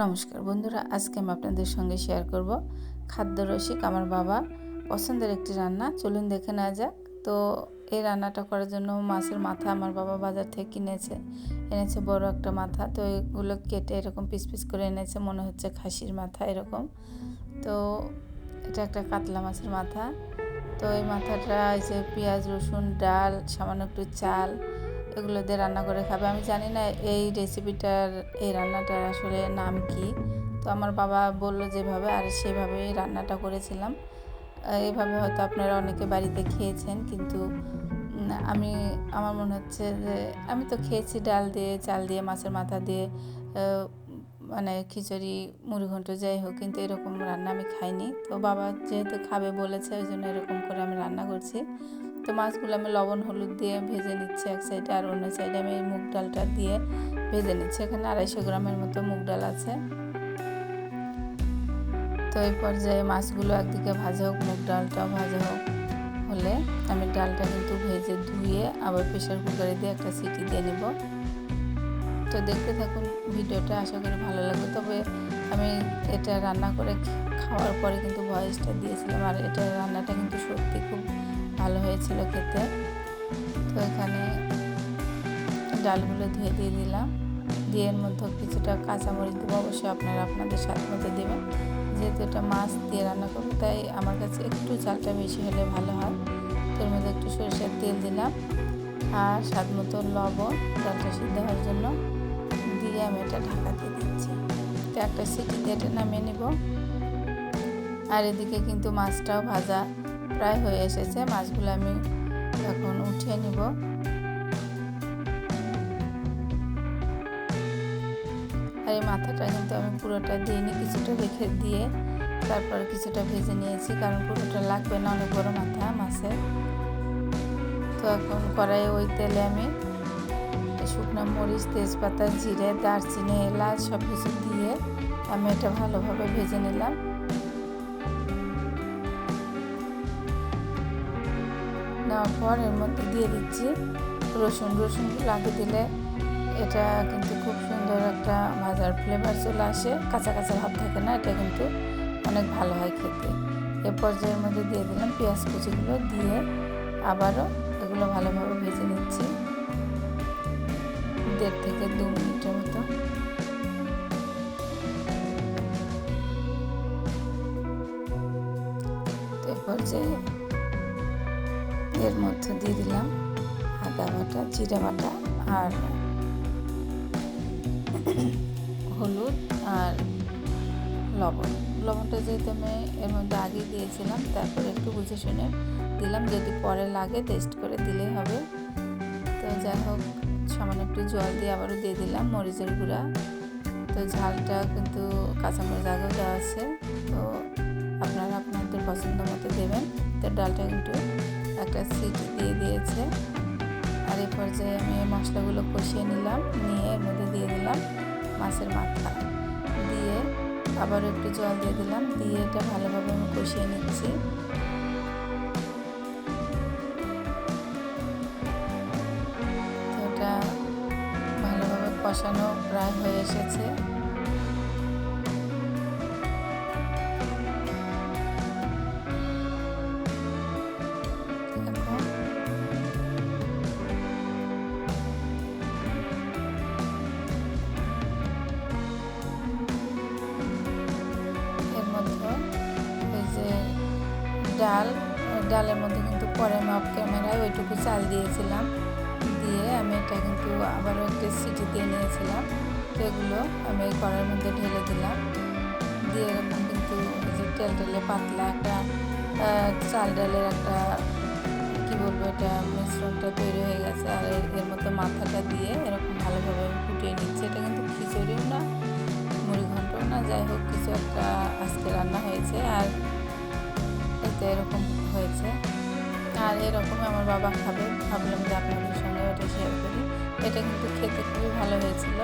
নমস্কার বন্ধুরা, আজকে আমি আপনাদের সঙ্গে শেয়ার করব খাদ্য রসিক আমার বাবা। পছন্দের একটি রান্না, চলুন দেখে নেওয়া যাক। তো এই রান্নাটা করার জন্য মাছের মাথা আমার বাবা বাজার থেকে কিনেছে। এনেছে বড় একটা মাথা, তো এগুলো কেটে এরকম পিস পিস করে এনেছে, মনে হচ্ছে খাসির মাথা এরকম। তো এটা একটা কাতলা মাছের মাথা। তো এই মাথাটা এই যে পেঁয়াজ, রসুন, ডাল, সামান্য একটু চাল এগুলো দিয়ে রান্না করে খাবে। আমি জানি না এই রেসিপিটার এই রান্নাটার আসলে নাম কি। তো আমার বাবা বলল যেভাবে, আর সেভাবেই রান্নাটা করেছিলাম। এইভাবে হয়তো আপনারা অনেকে বাড়িতে খেয়েছেন, কিন্তু আমি, আমার মনে হচ্ছে যে, আমি তো খেয়েছি ডাল দিয়ে, চাল দিয়ে, মাছের মাথা দিয়ে মানে খিচুড়ি মুড়ি ঘন্ট যাই হোক, কিন্তু এরকম রান্না আমি খাইনি। তো বাবা যেহেতু খাবে বলেছে, ওই জন্য এরকম করে আমি রান্না করছি। তো মাছগুলো আমি লবণ, হলুদ দিয়ে ভেজে নিচ্ছি এক সাইডে আর অন্য সাইডে আমি এই মুগ ডালটা দিয়ে ভেজে নিচ্ছি। এখানে আড়াইশো গ্রামের মতো মুগ ডাল আছে। তো এই পর্যায়ে মাছগুলো একদিকে ভাজা হোক, মুগ ডালটাও ভাজা হোক, হলে আমি ডালটা কিন্তু ভেজে ধুয়ে আবার প্রেশার কুকারে দিয়ে একটা সিটি দিয়ে নেব। তো দেখতে থাকুন ভিডিওটা, আশা করি ভালো লাগবে। তবে আমি এটা রান্না করে খাওয়ার পরে কিন্তু ভয়েসটা দিয়েছিলাম, আর এটা রান্নাটা কিন্তু সত্যি খুব ভালো হয়েছিল খেতে। তো এখানে ডালগুলো ধুয়ে দিয়ে দিলাম। দিয়ে এর মধ্যে কিছুটা কাঁচামরিচ দেবো, অবশ্যই আপনারা আপনাদের স্বাদ মতো দেবেন। যেহেতু এটা মাছ দিয়ে রান্না করব তাই আমার কাছে একটু চালটা বেশি হলে ভালো হয়। তো এর মধ্যে একটু সরষের তেল দিলাম। আর স্বাদ মতো লবণ ডালটা সিদ্ধ হওয়ার জন্য দিয়ে আমি এটা ঢাকা দিয়ে দিচ্ছি। তো একটা সিটি দিয়ে এটা নামিয়ে নেব। আর এদিকে কিন্তু মাছটাও ভাজা। প্রায় হয়ে এসেছে। মাছগুলো আমি এখন উঠিয়ে নিব। আর এই মাথাটা কিন্তু আমি পুরোটা দিইনি, কিছুটা রেখে দিয়ে তারপর কিছুটা ভেজে নিয়েছি, কারণ পুরোটা লাগবে না, অনেক বড় মাথা মাছের তো এখন কড়াইয়ে ওই তেলে আমি শুকনো মরিচ, তেজপাতা, জিরে, দারচিনি, এলাচ সব কিছু দিয়ে আমি এটা ভালোভাবে ভেজে নিলাম। নেওয়ার পর এর মধ্যে দিয়ে দিচ্ছি রসুন। রসুনগুলো আগে দিলে এটা কিন্তু খুব সুন্দর একটা ভাজার ফ্লেভার চলে আসে। কাঁচা কাঁচা ভাব থাকে না, এটা কিন্তু অনেক ভালো হয় খেতে। এ পর্যায়ের মধ্যে দিয়ে দিলাম পেঁয়াজ কুচিগুলো দিয়ে আবারও এগুলো ভালোভাবে ভেজে নিচ্ছি। দেড় থেকে দু মিনিটের মতো। এ পর্যায়ে এর মধ্যে দিয়ে দিলাম আদা বাটা, জিরা বাটা আর হলুদ আর লবণ। লবণটা যেহেতু আমি এর মধ্যে আগে দিয়েছিলাম, তারপরে একটু বুঝে শুনে দিলাম। যদি পরে লাগে টেস্ট করে দিলেই হবে। তো যাই হোক, সামান্য একটু জল দিয়ে আবারও দিয়ে দিলাম মরিচের গুঁড়া। তো ঝালটা কিন্তু কাঁচামরিচ আগেও দেওয়া আছে। তো আপনারা আপনাদের পছন্দ মতো দেবেন। তো ডালটা কিন্তু একটা সিটি দিয়ে দিয়েছে। আর এই পর্যায়ে আমি মশলাগুলো কষিয়ে নিলাম, নিয়ে এর মধ্যে দিয়ে দিলাম মাছের মাথা। দিয়ে আবার একটু জল দিয়ে দিলাম, দিয়ে এটা ভালোভাবে আমি কষিয়ে নিচ্ছি। এটা ভালোভাবে কষানো প্রায় হয়ে এসেছে। ডাল ডালের মধ্যে কিন্তু পরে মাপ ক্যামেরায় ওইটুকু চাল দিয়েছিলাম। দিয়ে আমি এটা কিন্তু আবারও একটা সিটি দিয়ে নিয়েছিলাম। তো এগুলো আমি এই কড়ার মধ্যে ঢেলে দিলাম। দিয়ে এরকম কিন্তু যে তেল টেলে পাতলা একটা চাল ডালের একটা, কী বলব এটা, মিশ্রণটা তৈরি হয়ে গেছে। আর এর মধ্যে মাথাটা দিয়ে এরকম ভালোভাবে ফুটিয়ে নিচ্ছে। এটা কিন্তু খিচুড়িও না মুড়ি ঘন্টও না, যাই হোক, কিছু একটা আজকে রান্না হয়েছে। আর এতে এরকম হয়েছে। আর এরকম আমার বাবা খাবে। ভাবলাম যে আপনাদের সঙ্গে ওটা শেয়ার করি। এটা কিন্তু খেতে খুবই ভালো হয়েছিল।